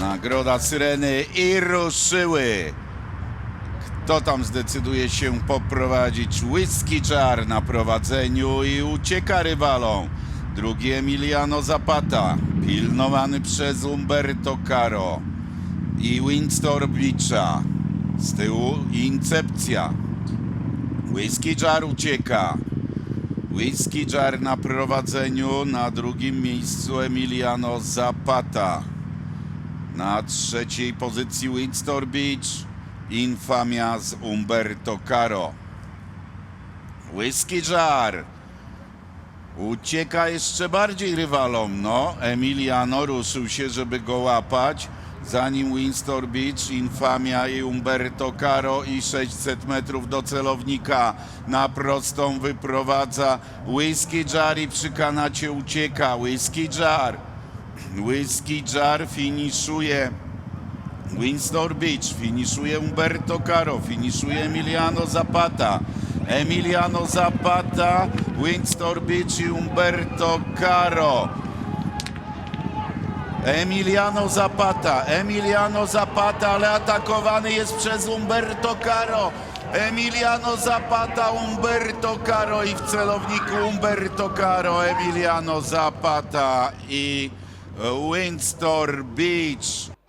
Nagroda Syreny i ruszyły. Kto tam zdecyduje się poprowadzić? Whisky Jar na prowadzeniu i ucieka rywalom. Drugi Emiliano Zapata, pilnowany przez Umberto Caro i Winstor Blicza. Z tyłu Incepcja. Whisky Jar ucieka. Whisky Jar na prowadzeniu, na drugim miejscu Emiliano Zapata. Na trzeciej pozycji Windsor Beach, Infamia z Umberto Caro. Whisky Jar ucieka jeszcze bardziej rywalom. No, Emiliano ruszył się, żeby go łapać. Zanim Windsor Beach, Infamia i Umberto Caro i 600 metrów do celownika na prostą wyprowadza Whisky Jar i przy kanacie ucieka. Whisky Jar. Whisky Jar finiszuje Windsor Beach, finiszuje Umberto Caro, finiszuje Emiliano Zapata. Emiliano Zapata, Windsor Beach i Umberto Caro. Emiliano Zapata, Emiliano Zapata, ale atakowany jest przez Umberto Caro. Emiliano Zapata, Umberto Caro i w celowniku Umberto Caro, Emiliano Zapata i Windsor Beach.